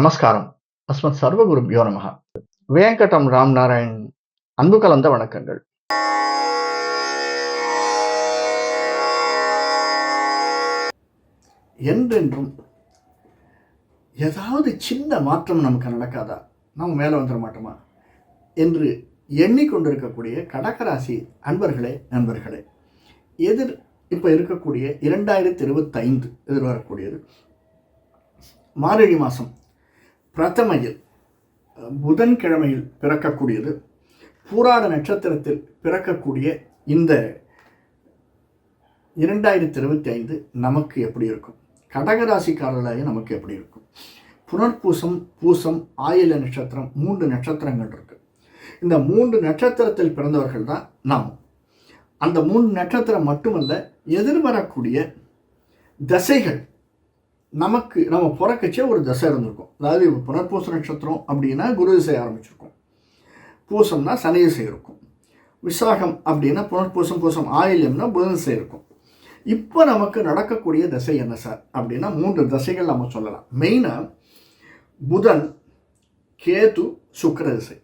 நமஸ்காரம். அஸ்மத் சர்வகுருபியோ யோனமகா வேங்கடம் ராம் நாராயண் அன்பு கலந்த வணக்கங்கள். என்றென்றும் ஏதாவது சின்ன மாற்றம் நமக்கு நடக்காதா? நம்ம மேலே வந்துட மாட்டோமா? என்று எண்ணிக்கொண்டிருக்கக்கூடிய கடகராசி அன்பர்களே நண்பர்களே எதிர் இப்போ இருக்கக்கூடிய இரண்டாயிரத்தி இருபத்தைந்து எதிர்வரக்கூடியது. மார்கழி மாதம் பிரதமையில் புதன்கிழமையில் பிறக்கக்கூடியது. பூராட நட்சத்திரத்தில் பிறக்கக்கூடிய இந்த இரண்டாயிரத்தி இருபத்தி ஐந்து நமக்கு எப்படி இருக்கும்? கடகராசிக்காரர்களாக நமக்கு எப்படி இருக்கும்? புனர்பூசம் பூசம் ஆயில நட்சத்திரம் மூன்று நட்சத்திரங்கள் இருக்கு. இந்த மூன்று நட்சத்திரத்தில் பிறந்தவர்கள் தான் நாம். அந்த மூன்று நட்சத்திரம் மட்டுமல்ல எதிர்வரக்கூடிய தசைகள் நமக்கு நம்ம பிறக்கச்சே ஒரு தசை இருந்திருக்கும். அதாவது இப்போ புனர்பூச நட்சத்திரம் அப்படின்னா குரு திசை ஆரம்பிச்சிருக்கும். பூசம்னா சனி திசை இருக்கும். விசாகம் அப்படின்னா புனர்பூசம் பூசம் ஆயில்யம்னா புதன் திசை இருக்கும். இப்போ நமக்கு நடக்கக்கூடிய தசை என்ன சார்? அப்படின்னா மூன்று தசைகள் நம்ம சொல்லலாம். மெயினாக புதன் கேது சுக்கர திசை.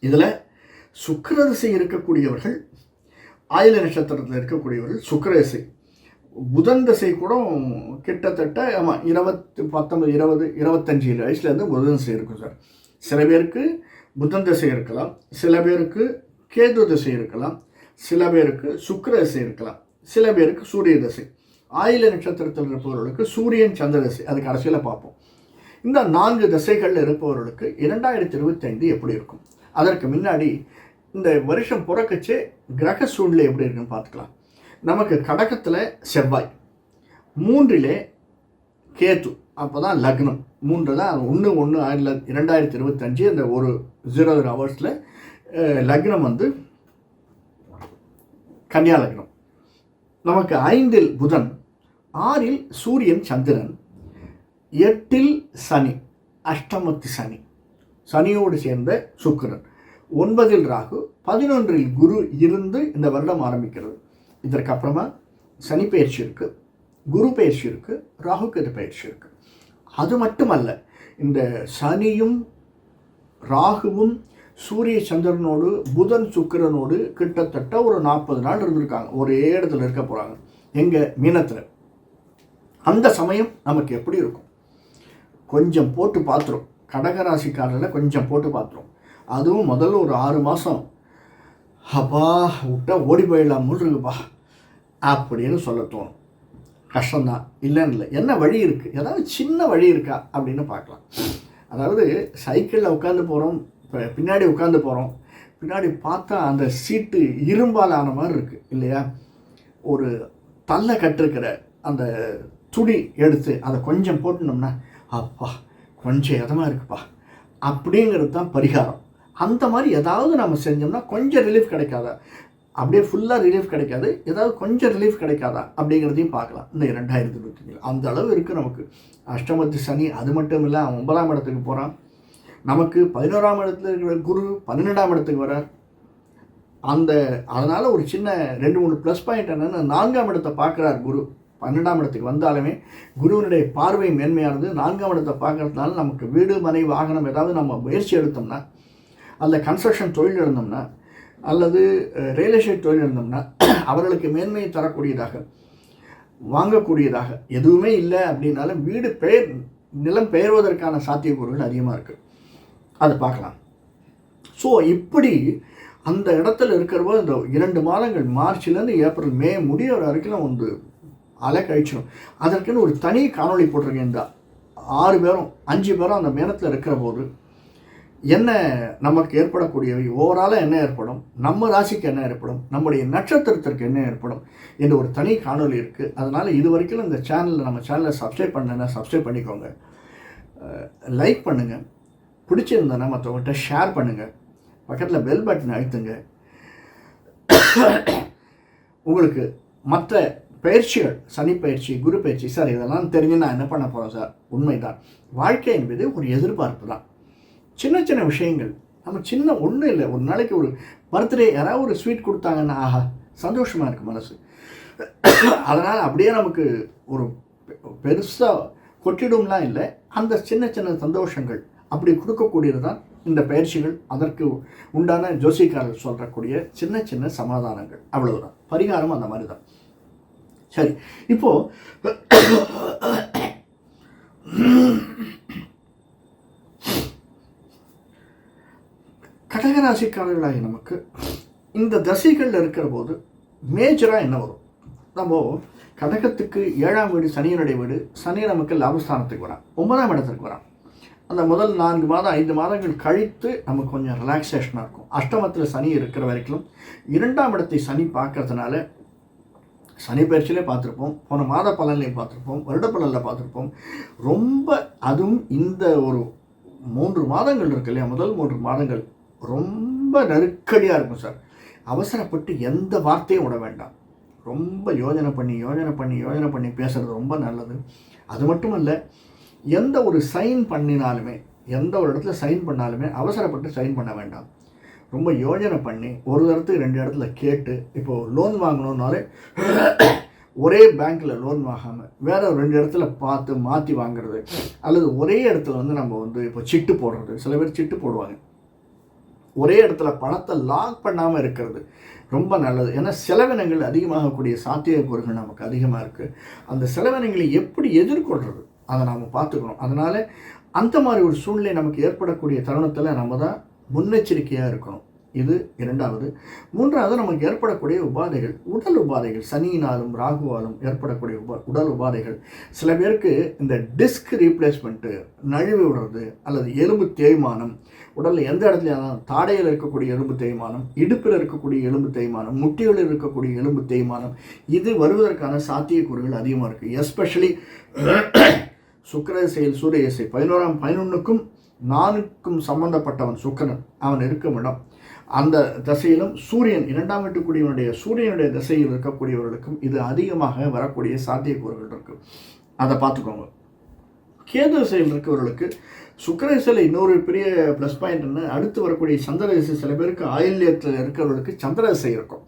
இதில் சுக்கர திசை இருக்கக்கூடியவர்கள் ஆயுத நட்சத்திரத்தில் இருக்கக்கூடியவர்கள் சுக்கர திசை. புதன் திசை கூட கிட்டத்தட்ட ஆமாம் இருபத்தி பத்தொன்பது இருபது இருபத்தஞ்சு வயசுலேருந்து புதன் திசை இருக்கும் சார். சில பேருக்கு புதன் திசை இருக்கலாம் சில பேருக்கு கேது திசை இருக்கலாம் சில பேருக்கு சுக்கர திசை இருக்கலாம் சில பேருக்கு சூரிய திசை. ஆயில நட்சத்திரத்தில் இருப்பவர்களுக்கு சூரியன் சந்திர திசை அது கடைசியில் பார்ப்போம். இந்த நான்கு திசைகளில் இருப்பவர்களுக்கு இரண்டாயிரத்தி இருபத்தைந்து எப்படி இருக்கும்? அதற்கு முன்னாடி இந்த வருஷம் பிறக்கச்சே கிரக சூழ்நிலை எப்படி இருக்குன்னு பார்த்துக்கலாம். நமக்கு கடகத்தில் செவ்வாய். மூன்றிலே கேத்து அப்போ தான் லக்னம். மூன்று தான் ஒன்று ஒன்று ஆயிரத்தி இரண்டாயிரத்தி இருபத்தஞ்சு அந்த ஒரு ஜீரோ ஜீரோ ஹவர்ஸில் லக்னம் வந்து கன்னியா லக்னம். நமக்கு ஐந்தில் புதன் ஆறில் சூரியன் சந்திரன் எட்டில் சனி அஷ்டமத்து சனி. சனியோடு சேர்ந்த சுக்கிரன். ஒன்பதில் ராகு பதினொன்றில் குரு இருந்து இந்த வருடம் ஆரம்பிக்கிறது. இதற்கு அப்புறமா சனி பயிற்சி இருக்குது குரு பயிற்சி இருக்குது ராகு கேது பயிற்சி இருக்குது அது மட்டுமல்ல இந்த சனியும் ராகுவும் சூரிய சந்திரனோடு புதன் சுக்கிரனோடு கிட்டத்தட்ட ஒரு நாற்பது நாள் இருந்திருக்காங்க. ஒரே இடத்துல இருக்க போகிறாங்க எங்கள் மீனத்தில். அந்த சமயம் நமக்கு எப்படி இருக்கும்? கொஞ்சம் போட்டு பார்த்துரும் கடகராசிக்காரில் கொஞ்சம் போட்டு பார்த்துரும் அதுவும் முதல்ல ஒரு ஆறு மாதம் அப்பா விட்டா ஓடி போயிடலாம் இருக்குப்பா. அப்படின்னு சொல்ல தோணும். கஷ்டம்தான். இல்லைன்னு இல்லை. என்ன வழி இருக்குது ஏதாவது சின்ன வழி இருக்கா? அப்படின்னு பார்க்கலாம். அதாவது சைக்கிளில் உட்காந்து போகிறோம் இப்போ பின்னாடி உட்காந்து போகிறோம் பின்னாடி பார்த்தா அந்த சீட்டு இரும்பால் ஆன மாதிரி இருக்குது இல்லையா? ஒரு தள்ள கட்டிருக்கிற அந்த துணி எடுத்து அதை கொஞ்சம் போட்டுனோம்னா அப்பா கொஞ்சம் இதமாக இருக்குப்பா. அப்படிங்கிறது தான் பரிகாரம். அந்த மாதிரி ஏதாவது நம்ம செஞ்சோம்னா கொஞ்சம் ரிலீஃப் கிடைக்காதா. அப்படியே ஃபுல்லாக ரிலீஃப் கிடைக்காது. ஏதாவது கொஞ்சம் ரிலீஃப் கிடைக்காதா அப்படிங்கிறதையும் பார்க்கலாம். இந்த இரண்டாயிரத்தி இருபத்தஞ்சில் அந்த அளவு இருக்குது நமக்கு. அஷ்டமத்து சனி அது மட்டும் இல்லை அவன் ஒன்பதாம் இடத்துக்கு போகிறான் நமக்கு பதினோராம் இடத்துல இருக்கிற குரு பன்னிரெண்டாம் இடத்துக்கு வரார் அந்த அதனால் ஒரு சின்ன ரெண்டு மூணு ப்ளஸ் பாயிண்ட் என்னென்னா நான்காம் இடத்தை பார்க்குறார் குரு. பன்னெண்டாம் இடத்துக்கு வந்தாலுமே குருவனுடைய பார்வை மேன்மையானது. நான்காம் இடத்தை பார்க்கறதுனால நமக்கு வீடு மனை வாகனம் ஏதாவது நம்ம முயற்சி எடுத்தோம்னா அந்த கன்ஸ்ட்ரக்ஷன் தொழில் இருந்தோம்னா அல்லது ரியல் எஸ்டேட் தொழில் இருந்தோம்னா அவர்களுக்கு மேன்மையை தரக்கூடியதாக வாங்கக்கூடியதாக எதுவுமே இல்லை அப்படின்னாலும் வீடு பெயர் நிலம் பெயர்வதற்கான சாத்தியக்கூறுகள் அதிகமாக இருக்குது அதை பார்க்கலாம். ஸோ இப்படி அந்த இடத்துல இருக்கிறபோது இந்த இரண்டு மாதங்கள் மார்ச்லேருந்து ஏப்ரல் மே முடிய வரைக்கும் வந்து அலை கழிச்சிடும் அதற்குன்னு ஒரு தனி காணொளி போட்டிருக்கேன். இந்த ஆறு பேரும் அஞ்சு பேரும் அந்த மேனத்தில் இருக்கிற போது என்ன நமக்கு ஏற்படக்கூடியவை? ஓவராலாக என்ன ஏற்படும்? நம்ம ராசிக்கு என்ன ஏற்படும்? நம்முடைய நட்சத்திரத்திற்கு என்ன ஏற்படும்? என்று ஒரு தனி காணொலி இருக்குது அதனால் இது வரைக்கும் இந்த சேனலில் நம்ம சேனலை சப்ஸ்கிரைப் பண்ணனா சப்ஸ்கிரைப் பண்ணிக்கோங்க. லைக் பண்ணுங்கள் பிடிச்சிருந்தனா மற்றவங்கள்ட்ட ஷேர் பண்ணுங்கள் பக்கத்தில் பெல் பட்டன் அழுத்துங்க. உங்களுக்கு மற்ற பயிற்சிகள் சனி பயிற்சி குரு பயிற்சி சார் இதெல்லாம் தெரிஞ்சு நான் என்ன பண்ண போகிறேன் சார்? உண்மைதான். வாழ்க்கை என்பது ஒரு எதிர்பார்ப்பு தான். சின்ன சின்ன விஷயங்கள். நம்ம சின்ன ஒன்றும் இல்லை ஒரு நாளைக்கு ஒரு பர்த்டே யாராவது ஒரு ஸ்வீட் கொடுத்தாங்கன்னா ஆஹா சந்தோஷமாக இருக்குது மனசு. அதனால் அப்படியே நமக்கு ஒரு பெருசாக கொட்டிடும்லாம் இல்லை அந்த சின்ன சின்ன சந்தோஷங்கள் அப்படி கொடுக்கக்கூடியது தான் இந்த பயிற்சிகள். அதற்கு உண்டான ஜோசிக்காரர்கள் சொல்கிறக்கூடிய சின்ன சின்ன சமாதானங்கள். அவ்வளவுதான். பரிகாரம் அந்த மாதிரி தான் சரி இப்போது கடகராசிக்காரர்களாகி நமக்கு இந்த தசைகளில் இருக்கிற போது மேஜராக என்ன வரும்? நம்ம கடகத்துக்கு ஏழாம் வீடு சனியனுடைய வீடு சனி நமக்கு லாபஸ்தானத்துக்கு வரான். ஒன்பதாம் இடத்துக்கு வரான். அந்த முதல் நான்கு மாதம் ஐந்து மாதங்கள் கழித்து நமக்கு கொஞ்சம் ரிலாக்ஸேஷனாக இருக்கும். அஷ்டமத்தில் சனி இருக்கிற வரைக்கும் இரண்டாம் இடத்தை சனி பார்க்கறதுனால சனி பயிற்சியிலே பார்த்துருப்போம். போன மாத பலன்லையும் பார்த்துருப்போம். வருட பலனில் பார்த்துருப்போம். ரொம்ப அதுவும் இந்த ஒரு மூன்று மாதங்கள் இருக்கு இல்லையா? முதல் மூன்று மாதங்கள் ரொம்ப நெருக்கடியாக இருக்கும் சார். அவசரப்பட்டு எந்த வார்த்தையும் விட வேண்டாம். ரொம்ப யோஜனை பண்ணி யோஜனை பண்ணி யோஜனை பண்ணி பேசுகிறது ரொம்ப நல்லது. அது மட்டும் இல்லை எந்த ஒரு சைன் பண்ணினாலுமே எந்த ஒரு இடத்துல சைன் பண்ணாலுமே அவசரப்பட்டு சைன் பண்ண வேண்டாம். ரொம்ப யோஜனை பண்ணி ஒரு இடத்துக்கு ரெண்டு இடத்துல கேட்டு இப்போது லோன் வாங்கணுன்னாலே ஒரே பேங்க்கில் லோன் வாங்காமல் வேறு ரெண்டு இடத்துல பார்த்து மாற்றி வாங்குறது அல்லது ஒரே இடத்துல வந்து நம்ம வந்து இப்போ சிட்டு போடுறது. சில பேர் சிட்டு போடுவாங்க. ஒரே இடத்துல பணத்தை லாக் பண்ணாமல் இருக்கிறது ரொம்ப நல்லது. ஏன்னா செலவினங்கள் அதிகமாகக்கூடிய சாத்தியக்கூறுகள் நமக்கு அதிகமாக இருக்குது அந்த செலவினங்களை எப்படி எதிர்கொள்கிறது அதை நாம் பார்த்துக்கணும். அதனால் அந்த மாதிரி ஒரு சூழ்நிலை நமக்கு ஏற்படக்கூடிய தருணத்தில் நம்ம தான் முன்னெச்சரிக்கையாக இருக்கணும். இது இரண்டாவது. மூன்றாவது நமக்கு ஏற்படக்கூடிய உபாதைகள். உடல் உபாதைகள். சனியினாலும் ராகுவாலும் ஏற்படக்கூடிய உப உடல் உபாதைகள். சில பேருக்கு இந்த டிஸ்க் ரீப்ளேஸ்மெண்ட்டு நழுவி விடுறது அல்லது எலும்பு தேய்மானம் உடலில் எந்த இடத்துல தாடையில் இருக்கக்கூடிய எலும்பு தேய்மானம் இடுப்பில் இருக்கக்கூடிய எலும்பு தேய்மானம் முட்டிகளில் இருக்கக்கூடிய எலும்பு தேய்மானம் இது வருவதற்கான சாத்தியக்கூறுகள் அதிகமாக இருக்குது எஸ்பெஷலி சுக்கர செயல் சூரிய இசை. பதினோராம் பதினொன்றுக்கும் நானுக்கும் சம்பந்தப்பட்டவன் சுக்கரன். அவன் இருக்கும் இடம் அந்த தசையிலும் சூரியன் இரண்டாம் வீட்டுக்குடியவனுடைய சூரியனுடைய திசையில் இருக்கக்கூடியவர்களுக்கும் இது அதிகமாக வரக்கூடிய சாத்தியக்கூறுகள் இருக்கும் அதை பார்த்துக்கோங்க. கேது திசையில் இருக்கவர்களுக்கு சுக்கர திசையில் இன்னொரு பெரிய ப்ளஸ் பாயிண்ட்னு அடுத்து வரக்கூடிய சந்திர திசை சில பேருக்கு ஆயுள்யத்தில் இருக்கிறவர்களுக்கு சந்திர திசை இருக்கும்.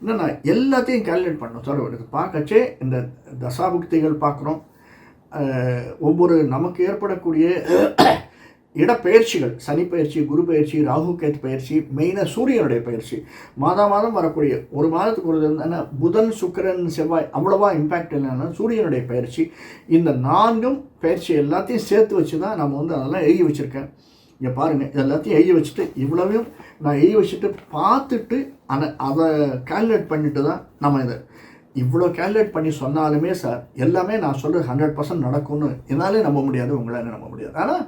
என்னென்னா எல்லாத்தையும் கேல்குலேட் பண்ணணும். சார் இது பார்க்கச்சே இந்த தசாபுக்திகள் பார்க்குறோம். ஒவ்வொரு நமக்கு ஏற்படக்கூடிய இடப்பெயர்ச்சிகள் சனி பயிற்சி குரு பயிற்சி ராகு கேத் பயிற்சி மெயினாக சூரியனுடைய பயிற்சி. மாதா மாதம் வரக்கூடிய ஒரு மாதத்துக்கு ஒரு என்ன புதன் சுக்கரன் செவ்வாய் அவ்வளோவா இம்பேக்ட் இல்லைன்னா சூரியனுடைய பயிற்சி. இந்த நான்கும் பயிற்சி எல்லாத்தையும் சேர்த்து வச்சு தான் நம்ம வந்து அதெல்லாம் எழுதி வச்சுருக்கேன். இங்கே பாருங்கள் இதெல்லாத்தையும் எழுதி வச்சுட்டு இவ்வளவையும் நான் எழுதி வச்சுட்டு பார்த்துட்டு அதை அதை கால்குலேட் பண்ணிட்டு தான் நம்ம இதை இவ்வளோ கேல்குலேட் பண்ணி சொன்னாலுமே சார் எல்லாமே நான் சொல்கிறது ஹண்ட்ரட் பர்சன்ட் நடக்கும்னு என்னாலே நம்ப முடியாது உங்களால் நம்ப முடியாது. ஆனால்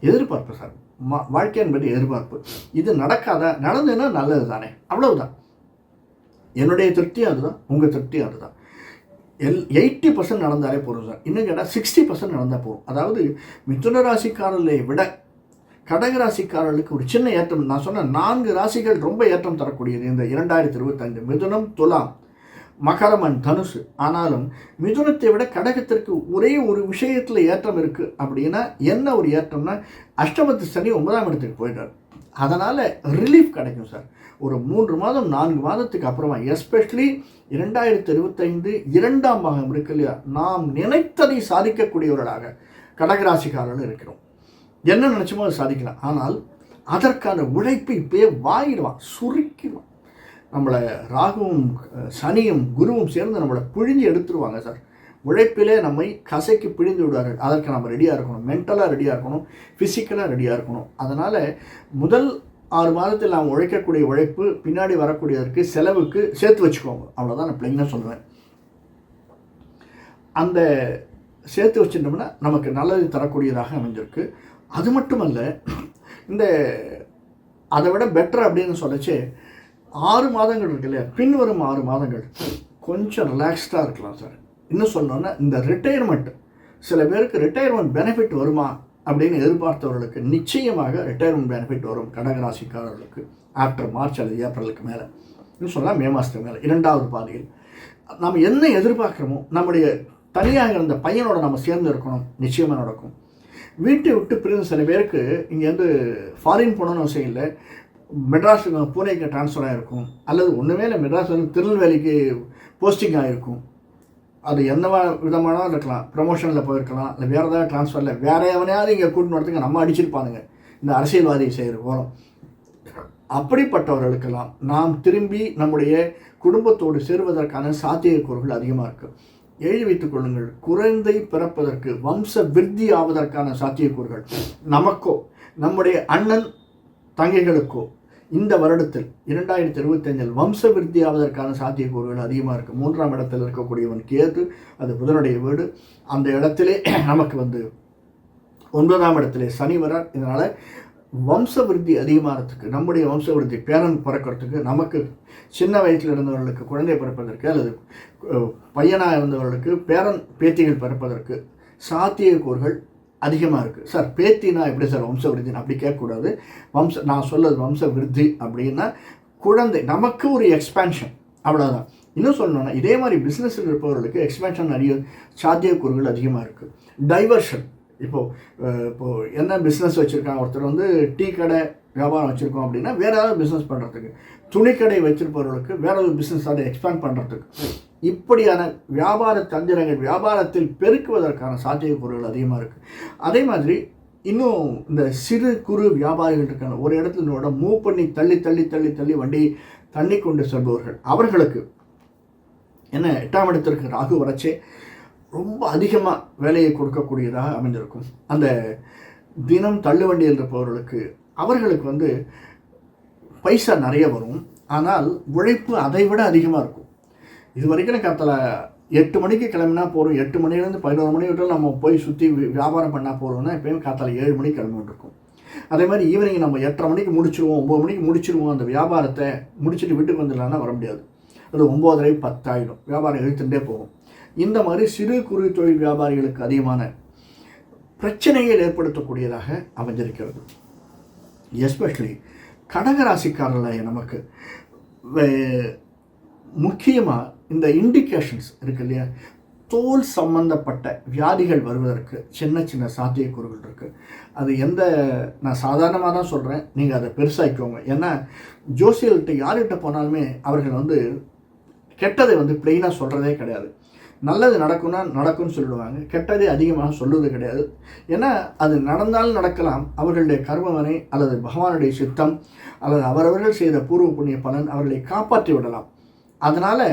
எதிர்பார்ப்பு சார். மா வாழ்க்கை என்பது எதிர்பார்ப்பு. இது நடக்காத? நடந்ததுன்னா நல்லது தானே அவ்வளவுதான். என்னுடைய திருப்தி அதுதான். உங்கள் திருப்தி அதுதான். எல் எயிட்டி பர்சன்ட் நடந்தாலே போதும் சார். இன்னும் கேட்டால் சிக்ஸ்டி பர்சன்ட் நடந்தால் போதும். அதாவது மிதுன ராசிக்காரர்களை விட கடக ராசிக்காரர்களுக்கு ஒரு சின்ன ஏற்றம். நான் சொன்ன நான்கு ராசிகள் ரொம்ப ஏற்றம் தரக்கூடியது. இந்த இரண்டாயிரத்தி இருபத்தஞ்சு மிதுனம் துலாம். மகரமன் தனுசு. ஆனாலும் மிதுனத்தை விட கடகத்திற்கு ஒரே ஒரு விஷயத்தில் ஏற்றம் இருக்குது அப்படின்னா என்ன ஒரு ஏற்றம்னா அஷ்டமத்து சனி ஒன்பதாம் இடத்துக்கு போயிட்டார். அதனால் ரிலீஃப் கிடைக்கும் சார். ஒரு மூன்று மாதம் நான்கு மாதத்துக்கு அப்புறமா எஸ்பெஷலி இரண்டாயிரத்தி இருபத்தைந்து இரண்டாம் பாகம் இருக்கு இல்லையா? நாம் நினைத்ததை சாதிக்கக்கூடியவர்களாக கடகராசிக்காரர்கள் இருக்கிறோம். என்ன நினச்சோமோ அதை சாதிக்கலாம். ஆனால் அதற்கான உழைப்பு இப்பயே வாங்கிடுவான் சுருக்கி நம்மளை ராகுவும் சனியும் குருவும் சேர்ந்து நம்மளை பிழிஞ்சு எடுத்துருவாங்க சார். உழைப்பிலே நம்மை கசைக்கு பிழிந்து விடுவார்கள். அதற்கு நம்ம ரெடியாக இருக்கணும். மென்டலாக ரெடியாக இருக்கணும். ஃபிசிக்கலாக ரெடியாக இருக்கணும். அதனால் முதல் ஆறு மாதத்தில் நாம் உழைக்கக்கூடிய உழைப்பு பின்னாடி வரக்கூடியதற்கு செலவுக்கு சேர்த்து வச்சுக்கோங்க. அவ்வளோதான் நான் பிள்ளைங்க சொல்லுவேன். அந்த சேர்த்து வச்சுட்டோம்னா நமக்கு நல்லது தரக்கூடியதாக அமைஞ்சிருக்கு. அது மட்டுமல்ல இந்த அதை விட பெட்டர் அப்படின்னு சொல்லச்சு ஆறு மாதங்கள் இருக்கு இல்லையா? பின்வரும் ஆறு மாதங்கள். கொஞ்சம் ரிலாக்ஸ்டாக இருக்கலாம் சார். இன்னும் சொன்னோன்னா இந்த ரிட்டையர்மெண்ட் சில பேருக்கு ரிட்டையர்மெண்ட் பெனிஃபிட் வருமா அப்படின்னு எதிர்பார்த்தவர்களுக்கு நிச்சயமாக ரிட்டையர்மெண்ட் பெனிஃபிட் வரும் கடகராசிக்காரர்களுக்கு. ஆஃப்டர் மார்ச் அல்லது ஏப்ரலுக்கு மேலே. இன்னும் சொன்னால் மே மாதத்துக்கு மேலே. இரண்டாவது பாதையில். நம்ம என்ன எதிர்பார்க்குறோமோ நம்முடைய தனியாக இருந்த பையனோட நம்ம சேர்ந்து இருக்கணும். நிச்சயமாக நடக்கும். வீட்டை விட்டு பிரிந்த சில பேருக்கு இங்கேருந்து ஃபாரின் போகணுன்னு அவசியம் இல்லை. மெட்ராஸுக்கு பூனேக்கு ட்ரான்ஸ்ஃபர் ஆகிருக்கும் அல்லது ஒன்றுமே இல்லை மெட்ராஸ் வந்து திருநெல்வேலிக்கு போஸ்டிங் ஆகிருக்கும் அது எந்த விதமான இருக்கலாம். ப்ரமோஷனில் போயிருக்கலாம். இல்லை வேறு ஏதாவது டிரான்ஸ்ஃபரில் வேற எவனையாவது இங்கே கூட்டின்னு வரத்துக்கு நம்ம அடிச்சிருப்பானுங்க. இந்த அரசியல்வாதி செய்கிற போகிறோம் அப்படிப்பட்டவர்களுக்கெல்லாம் நாம் திரும்பி நம்முடைய குடும்பத்தோடு சேருவதற்கான சாத்தியக்கூறுகள் அதிகமாக இருக்குது எழுதி வைத்துக் கொள்ளுங்கள். குழந்தை பிறப்பதற்கு வம்ச விருத்தி ஆவதற்கான சாத்தியக்கூறுகள். நமக்கோ நம்முடைய அண்ணன் தங்கைகளுக்கோ இந்த வருடத்தில் இரண்டாயிரத்தி இருபத்தஞ்சில் வம்ச விருத்தி ஆவதற்கான சாத்தியக்கூறுகள் அதிகமாக இருக்குது மூன்றாம் இடத்தில் இருக்கக்கூடியவன் கேது அது புதனுடைய வீடு. அந்த இடத்திலே நமக்கு வந்து ஒன்பதாம் இடத்திலே சனி வரார். இதனால் வம்ச விருத்தி அதிகமாகிறதுக்கு நம்முடைய வம்ச விருத்தி பேரன் பிறக்கிறதுக்கு நமக்கு சின்ன வயசில் இருந்தவர்களுக்கு குழந்தை பிறப்பதற்கு அல்லது பையனாக இருந்தவர்களுக்கு பேரன் பேத்திகள் பிறப்பதற்கு சாத்தியக்கூறுகள் அதிகமாக இருக்குது சார் பேத்தினா எப்படி சார் வம்ச விருத்தின்னு அப்படி கேட்கக்கூடாது. வம்ச நான் சொல்லது வம்ச விருத்தி அப்படின்னா குழந்தை நமக்கு ஒரு எக்ஸ்பேன்ஷன் அவ்வளோதான் இன்னும் சொல்லணும்னா இதே மாதிரி பிஸ்னஸில் இருப்பவர்களுக்கு எக்ஸ்பேன்ஷன் நிறைய சாத்தியக்கூறுகள் அதிகமாக இருக்குது டைவர்ஷன் இப்போது இப்போது என்ன பிஸ்னஸ் வச்சுருக்காங்க? ஒருத்தர் வந்து டீ கடை வியாபாரம் வச்சுருக்கோம் அப்படின்னா வேறு ஏதாவது பிஸ்னஸ் பண்ணுறதுக்கு துணிக்கடை வச்சிருப்பவர்களுக்கு வேறு ஒரு பிஸ்னஸ் அதை எக்ஸ்பேண்ட் பண்ணுறதுக்கு இப்படியான வியாபார தந்திரங்கள் வியாபாரத்தில் பெருக்குவதற்கான சாத்தியக்கூறுகள் அதிகமாக இருக்குது அதே மாதிரி இன்னும் இந்த சிறு குறு வியாபாரிகள் இருக்காங்க ஒரு இடத்துல மூவ் பண்ணி தள்ளி தள்ளி தள்ளி தள்ளி வண்டி தள்ளி கொண்டு செல்பவர்கள். அவர்களுக்கு என்ன எட்டாம் இடத்திற்கு ராகு வரச்சே ரொம்ப அதிகமாக வேலையை கொடுக்கக்கூடியதாக அமைந்திருக்கும். அந்த தினம் தள்ளுவண்டியில் இருப்பவர்களுக்கு அவர்களுக்கு வந்து பைசா நிறைய வரும். ஆனால் உழைப்பு அதை விட அதிகமாக இருக்கும். இது வரைக்கும் எனக்கு அதில் எட்டு மணிக்கு கிளம்பினா போகிறோம் எட்டு மணிலேருந்து பதினோரு மணி வரைக்கும் நம்ம போய் சுற்றி வியாபாரம் பண்ணால் போகிறோம்னா எப்பயும் காத்தால ஏழு மணிக்கு கிளம்பிட்டுருக்கோம். அதே மாதிரி ஈவினிங் நம்ம எட்டரை மணிக்கு முடிச்சிருவோம் ஒம்பது மணிக்கு முடிச்சிருவோம். அந்த வியாபாரத்தை முடிச்சுட்டு வீட்டுக்கு வந்துடலாம்னா வர முடியாது. அது ஒம்போதரை பத்தாயிடும். வியாபாரம் இழுத்துட்டே போகும். இந்த மாதிரி சிறு குறு தொழில் வியாபாரிகளுக்கு அதிகமான பிரச்சனைகள் ஏற்படுத்தக்கூடியதாக அமைஞ்சிருக்கிறது. எஸ்பெஷலி கடகராசிக்காரர்கள் நமக்கு முக்கியமாக இந்த இண்டிகேஷன்ஸ் இருக்கு இல்லையா? தோல் சம்பந்தப்பட்ட வியாதிகள் வருவதற்கு சின்ன சின்ன சாத்தியக்கூறுகள் இருக்குது அது எந்த நான் சாதாரணமாக தான் சொல்கிறேன் நீங்கள் அதை பெருசாக்கிக்கோங்க. ஏன்னா ஜோசியல்கிட்ட யார்கிட்ட போனாலுமே அவர்கள் வந்து கெட்டதை வந்து பிளெயினாக சொல்கிறதே கிடையாது. நல்லது நடக்கும்னா நடக்கும்னு சொல்லுவாங்க கெட்டதை அதிகமாக சொல்லுவது கிடையாது. ஏன்னா அது நடந்தாலும் நடக்கலாம். அவர்களுடைய கர்மவனை அல்லது பகவானுடைய சித்தம் அல்லது அவரவர்கள் செய்த பூர்வ புண்ணிய பலன் அவர்களை காப்பாற்றி விடலாம். அதனால்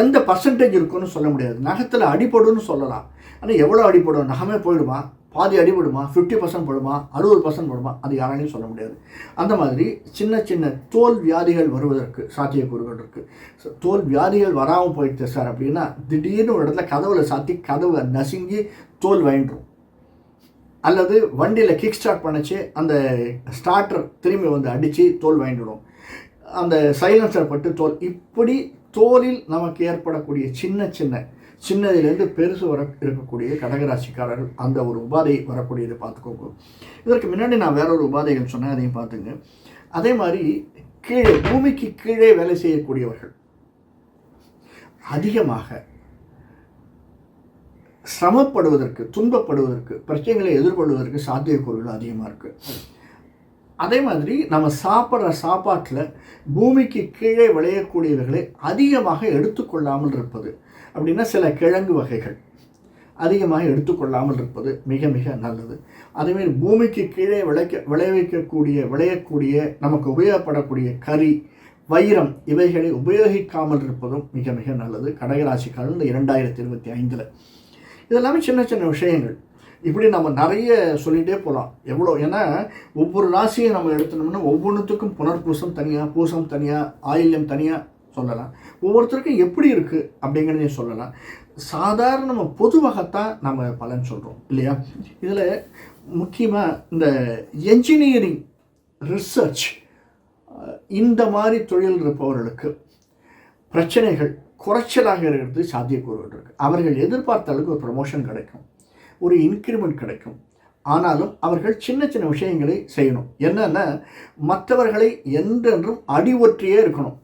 எந்த பர்சன்டேஜ் இருக்குன்னு சொல்ல முடியாது. நகத்தில் அடிபடுன்னு சொல்லலாம். ஆனால் எவ்வளோ அடிபடும்? நகமே போயிடுமா? பாதி அடிபடுமா? ஃபிஃப்டி பர்சன்ட் போடுமா? அறுபது பர்சன்ட் போடுமா? அது யாராலையும் சொல்ல முடியாது. அந்த மாதிரி சின்ன சின்ன தோல் வியாதிகள் வருவதற்கு சாத்தியக்கூறுகள் இருக்குது தோல் வியாதிகள் வராமல் போயிடுச்சு சார் அப்படின்னா திடீர்னு ஒரு இடத்துல கதவுல சாத்தி கதவை நசுங்கி தோல் வாங்கிடும். அல்லது வண்டியில் கிக் ஸ்டார்ட் பண்ணிச்சு அந்த ஸ்டார்டர் திரும்பி வந்து அடித்து தோல் வாங்கிடும். அந்த சைலன்சர் பட்டு தோல் இப்படி தோலில் நமக்கு ஏற்படக்கூடிய சின்ன சின்ன சின்னதிலேருந்து பெருசு வர இருக்கக்கூடிய கடகராசிக்காரர்கள் அந்த ஒரு உபாதை வரக்கூடியதை பார்த்துக்கோங்க. இதற்கு முன்னாடி நான் வேற ஒரு உபாதைகள் சொன்னேன் அதையும் பார்த்துங்க. அதே மாதிரி கீழே பூமிக்கு கீழே வேலை செய்யக்கூடியவர்கள் அதிகமாக சிரமப்படுவதற்கு துன்பப்படுவதற்கு பிரச்சனைகளை எதிர்கொள்வதற்கு சாத்தியக்கூறுகள் அதிகமாக இருக்குது அதே மாதிரி நம்ம சாப்பிட்ற சாப்பாட்டில் பூமிக்கு கீழே விளையக்கூடியவர்களை அதிகமாக எடுத்துக்கொள்ளாமல் இருப்பது. அப்படின்னா சில கிழங்கு வகைகள் அதிகமாக எடுத்துக்கொள்ளாமல் இருப்பது மிக மிக நல்லது. அதேமாரி பூமிக்கு கீழே விளைக்க விளைவிக்கக்கூடிய விளையக்கூடிய நமக்கு உபயோகப்படக்கூடிய கறி வைரம் இவைகளை உபயோகிக்காமல் இருப்பதும் மிக மிக நல்லது. கடகராசிக்காரன் இந்த இரண்டாயிரத்தி இருபத்தி ஐந்தில். இதெல்லாமே சின்ன சின்ன விஷயங்கள். இப்படி நம்ம நிறைய சொல்லிகிட்டே போகலாம் எவ்வளோ? ஏன்னா ஒவ்வொரு ராசியை நம்ம எடுத்தோம்னா ஒவ்வொன்றுத்துக்கும் புனர்பூசம் தனியாக பூசம் தனியாக ஆயில்யம் தனியாக சொல்லலாம். ஒவ்வொருத்தருக்கும் எப்படி இருக்குது அப்படிங்கிறதையும் சொல்லலாம். சாதாரண நம்ம பொதுவாகத்தான் நம்ம பலன் சொல்கிறோம் இல்லையா? இதில் முக்கியமாக இந்த என்ஜினியரிங் ரிசர்ச் இந்த மாதிரி தொழில் இருப்பவர்களுக்கு பிரச்சனைகள் குறைச்சலாக இருக்கிறது சாத்தியக்கூறுகள் இருக்குது அவர்கள் எதிர்பார்த்த அளவுக்கு ஒரு ப்ரமோஷன் கிடைக்கும். ஒரு இன்க்ரிமெண்ட் கிடைக்கும். ஆனாலும் அவர்கள் சின்ன சின்ன விஷயங்களை செய்யணும். என்னென்னா மற்றவர்களை என்றென்றும் அடி ஒற்றியே இருக்கணும்.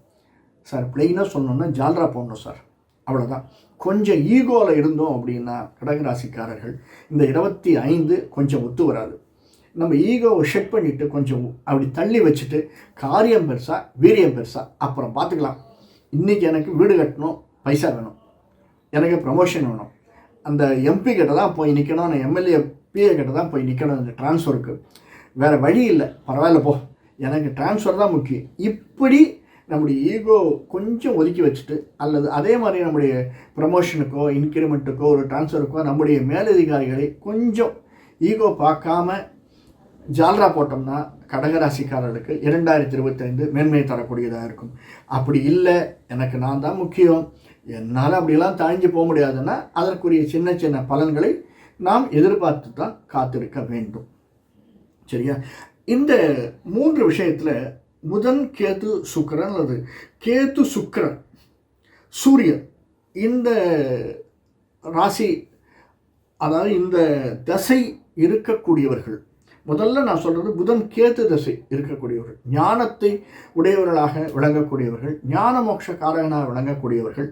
சார் பிளெயினாக சொல்லணும்னா ஜால்ரா போடணும் சார். அவ்வளோதான் கொஞ்சம் ஈகோவில் இருந்தோம் அப்படின்னா கடகராசிக்காரர்கள் இந்த இருபத்தி ஐந்து கொஞ்சம் ஒத்து வராது. நம்ம ஈகோவை ஷெட் பண்ணிவிட்டு கொஞ்சம் அப்படி தள்ளி வச்சுட்டு காரியம் பெருசா வீரியம் பெருசா அப்புறம் பார்த்துக்கலாம். இன்றைக்கி எனக்கு வீடு கட்டணும் பைசா வேணும். எனக்கு ப்ரமோஷன் வேணும். அந்த எம்பி கிட்ட தான் போய் நிற்கணும் அந்த எம்எல்ஏ பிஏ கிட்ட தான் போய் நிற்கணும் அந்த ட்ரான்ஸ்ஃபருக்கு வேறு வழி இல்லை. பரவாயில்ல போ. எனக்கு ட்ரான்ஸ்ஃபர் தான் முக்கியம். இப்படி நம்முடைய ஈகோ கொஞ்சம் ஒதுக்கி வச்சுட்டு அல்லது அதே மாதிரி நம்முடைய ப்ரமோஷனுக்கோ இன்க்ரிமெண்ட்டுக்கோ ஒரு ட்ரான்ஸ்ஃபருக்கோ நம்முடைய மேலதிகாரிகளை கொஞ்சம் ஈகோ பார்க்காம ஜால்ரா போட்டோம்னா கடகராசிக்காரர்களுக்கு இரண்டாயிரத்தி இருபத்தைந்து மேன்மையை தரக்கூடியதாக இருக்கும். அப்படி இல்லை. எனக்கு நான் தான் முக்கியம். என்னால் அப்படிலாம் தாழ்ந்து போக முடியாதுன்னா அதற்குரிய சின்ன சின்ன பலன்களை நாம் எதிர்பார்த்து தான் காத்திருக்க வேண்டும். சரியா? இந்த மூன்று விஷயத்தில் புதன் கேத்து சுக்கரன் அல்லது கேத்து சுக்கரன் சூரியன் இந்த ராசி அதாவது இந்த தசை இருக்கக்கூடியவர்கள் முதல்ல நான் சொல்கிறது புதன் கேத்து தசை இருக்கக்கூடியவர்கள் ஞானத்தை உடையவர்களாக விளங்கக்கூடியவர்கள் ஞான மோட்ச காரகனாக விளங்கக்கூடியவர்கள்.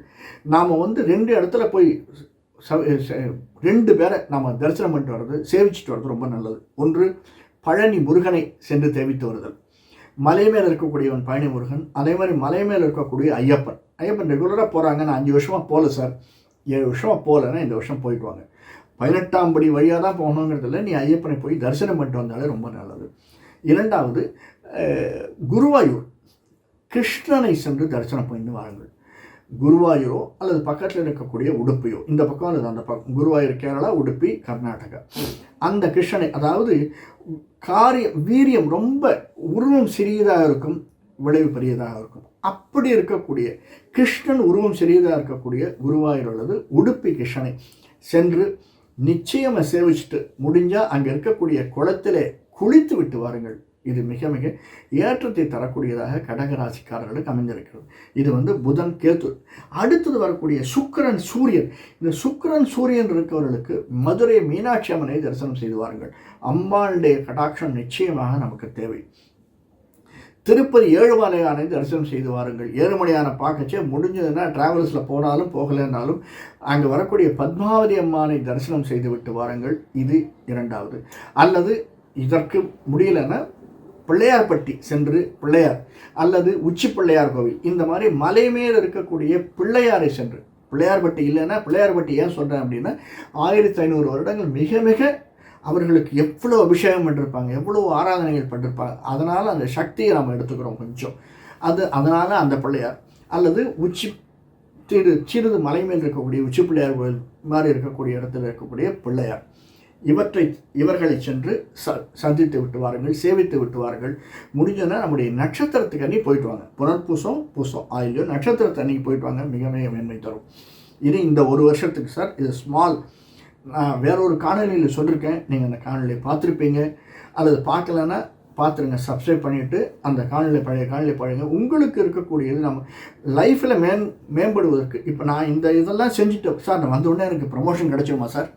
நாம் வந்து ரெண்டு இடத்துல போய் ரெண்டு பேரை நாம் தரிசனம் பண்ணிட்டு வர்றது சேவிச்சுட்டு வர்றது ரொம்ப நல்லது. ஒன்று பழனி முருகனை சென்று தேவித்து வருதல். மலை மேலே இருக்கக்கூடியவன் பழனி முருகன் அதே மாதிரி மலை மேலே இருக்கக்கூடிய ஐயப்பன். ஐயப்பன் ரெகுலராக போகிறாங்க நான் அஞ்சு வருஷமாக போகல சார். ஏழு வருஷமாக போகலன்னா இந்த வருஷம் போயிட்டு வாங்க பதினெட்டாம் படி வழியாக தான் போகணுங்கிறதுல நீ ஐயப்பனை போய் தரிசனம் பண்ணிட்டு வந்தாலே ரொம்ப நல்லது. இரண்டாவது குருவாயூர் கிருஷ்ணனை சென்று தரிசனம் பண்ணி வாருங்கள். குருவாயூரோ அல்லது பக்கத்தில் இருக்கக்கூடிய உடுப்பையோ இந்த பக்கம் அல்லது அந்த பக்கம் குருவாயூர் கேரளா உடுப்பி கர்நாடகா. அந்த கிருஷ்ணனை அதாவது காரிய வீரியம் ரொம்ப உருவம் சிறியதாக இருக்கும் விளைவு பெரியதாக இருக்கும். அப்படி இருக்கக்கூடிய கிருஷ்ணன் உருவம் சிறியதாக இருக்கக்கூடிய குருவாயூர் அல்லது உடுப்பி கிருஷ்ணனை சென்று நிச்சயமாக சேவிச்சுட்டு முடிஞ்சால் அங்கே இருக்கக்கூடிய குளத்திலே குளித்து விட்டு வாருங்கள். இது மிக மிக ஏற்றத்தை தரக்கூடியதாக கடகராசிக்காரர்களுக்கு அமைந்திருக்கிறது. இது வந்து புதன் கேத்து அடுத்தது வரக்கூடிய சுக்கரன் சூரியன். இந்த சுக்கரன் சூரியன் இருக்கவர்களுக்கு மதுரை மீனாட்சி அம்மனை தரிசனம் செய்து வாருங்கள். அம்பாளுடைய கடாட்சம் நிச்சயமாக நமக்கு தேவை. திருப்பதி ஏழுமலையானை தரிசனம் செய்து வாருங்கள். ஏழுமலையான பார்க்கச்சே முடிஞ்சதுன்னா டிராவல்ஸில் போனாலும் போகலைன்னாலும் அங்கே வரக்கூடிய பத்மாவதி அம்மானை தரிசனம் செய்து விட்டு வாருங்கள். இது இரண்டாவது. அல்லது இதற்கு முடியலன்னா பிள்ளையார்பட்டி சென்று பிள்ளையார் அல்லது உச்சி பிள்ளையார் கோவில். இந்த மாதிரி மலை மேல் இருக்கக்கூடிய பிள்ளையாரை சென்று. பிள்ளையார்பட்டி இல்லைன்னா பிள்ளையார்பட்டி ஏன் சொல்கிறேன் அப்படின்னா ஆயிரத்தி ஐநூறு வருடங்கள் மிக மிக அவர்களுக்கு எவ்வளோ அபிஷேகம் பண்ணிருப்பாங்க எவ்வளோ ஆராதனைகள் பண்ணிருப்பாங்க அதனால் அந்த சக்தியை நம்ம எடுத்துக்கிறோம் கொஞ்சம். அது அதனால் அந்த பிள்ளையார் அல்லது உச்சி திரு சிறிது மலை மேல் இருக்கக்கூடிய உச்சி பிள்ளையார் கோயில் மாதிரி இருக்கக்கூடிய இடத்துல இருக்கக்கூடிய பிள்ளையார். இவற்றை இவர்களை சென்று ச சந்தித்து விட்டு வாருங்கள் சேவித்து விட்டு வாருங்கள். முடிஞ்சதுன்னா நம்முடைய நட்சத்திரத்துக்கு அன்னி போயிட்டு வாங்க. புனர்பூசம் பூசம் ஆயிலோ நட்சத்திரத்தை அன்னைக்கு போயிட்டு வாங்க. மிக மிக மேன்மை தரும். இது இந்த ஒரு வருஷத்துக்கு சார் இது ஸ்மால் நான் வேற ஒரு காணொலியில் சொல்லியிருக்கேன் நீங்கள் அந்த காணொலியை பார்த்துருப்பீங்க. அல்லது பார்க்கலன்னா பார்த்துருங்க. சப்ஸ்கிரைப் பண்ணிவிட்டு அந்த காணொலி பழைய காணொலி பழங்க உங்களுக்கு இருக்கக்கூடியது நம்ம லைஃப்பில் மேம் மேம்படுவதற்கு. இப்போ நான் இந்த இதெல்லாம் செஞ்சுட்டு சார் நான் வந்தவுடனே எனக்கு ப்ரமோஷன் கிடச்சிருமா சார்?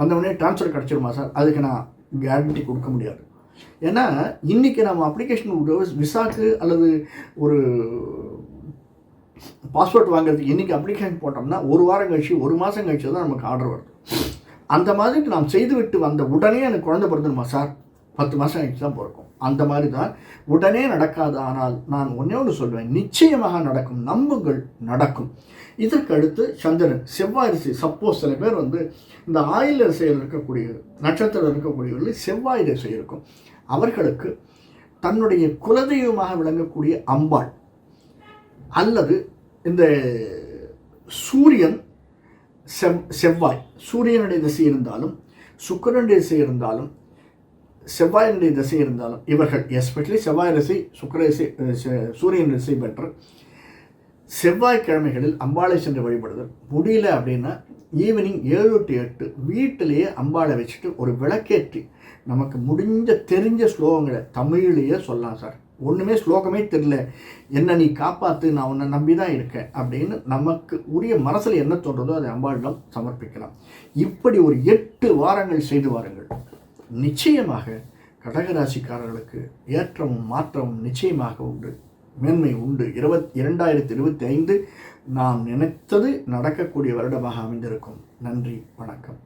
வந்தவுடனே ட்ரான்ஸ்ஃபர் கிடச்சிருமா சார்? அதுக்கு நான் கேரண்டி கொடுக்க முடியாது. ஏன்னா இன்றைக்கி நம்ம அப்ளிகேஷன் விசாக்கு அல்லது ஒரு பாஸ்போர்ட் வாங்குறதுக்கு இன்றைக்கி அப்ளிகேஷன் போட்டோம்னா ஒரு வாரம் கழிச்சு ஒரு மாதம் கழிச்சு தான் நமக்கு ஆர்டர் வருது. அந்த மாதிரி நாம் செய்துவிட்டு வந்த உடனே எனக்கு குழந்தை பிறந்துருமா சார்? பத்து மாதம் ஆயிடுச்சு தான் பிறக்கும். அந்த மாதிரி தான் உடனே நடக்காது. ஆனால் நான் ஒன்றே ஒன்று சொல்வேன் நிச்சயமாக நடக்கும். நம்புங்கள் நடக்கும். இதற்கு அடுத்து சந்திரன் செவ்வாய் சப்போஸ் சில பேர் வந்து இந்த ஆயில் அரிசியில் இருக்கக்கூடிய நட்சத்திரம் இருக்கக்கூடியவர்கள் செவ்வாய் அரிசி இருக்கும். அவர்களுக்கு தன்னுடைய குலதெய்வமாக விளங்கக்கூடிய அம்பாள் அல்லது இந்த சூரியன் செவ் செவ்வாய். சூரியனுடைய திசை இருந்தாலும் சுக்கரனுடைய திசை இருந்தாலும் செவ்வாயினுடைய திசை இருந்தாலும் இவர்கள் எஸ்பெஷலி செவ்வாய் திசை சுக்கர திசை சூரியன் திசை பெற்று செவ்வாய்க்கிழமைகளில் அம்பாளை சென்று வழிபடுதல். முடியல அப்படின்னா ஈவினிங் ஏழு டு எட்டு வீட்டிலேயே அம்பாளை வச்சுட்டு ஒரு விளக்கேற்றி நமக்கு முடிஞ்ச தெரிஞ்ச ஸ்லோகங்களை தமிழ்லேயே சொல்லலாம் சார். ஒன்றுமே ஸ்லோகமே தெரில என்னை நீ காப்பாற்று நான் உன்னை நம்பி தான் இருக்கேன் அப்படின்னு நமக்கு உரிய மனசில் என்ன சொல்கிறதோ அதை அம்பாளிடம் சமர்ப்பிக்கலாம். இப்படி ஒரு எட்டு வாரங்கள் செய்து வாருங்கள். நிச்சயமாக கடகராசிக்காரர்களுக்கு ஏற்றமும் மாற்றமும் நிச்சயமாக உண்டு. மேன்மை உண்டு. இருபத் இரண்டாயிரத்தி இருபத்தி ஐந்து நாம் நினைத்தது நடக்கக்கூடிய வருடமாக அமைந்திருக்கும். நன்றி. வணக்கம்.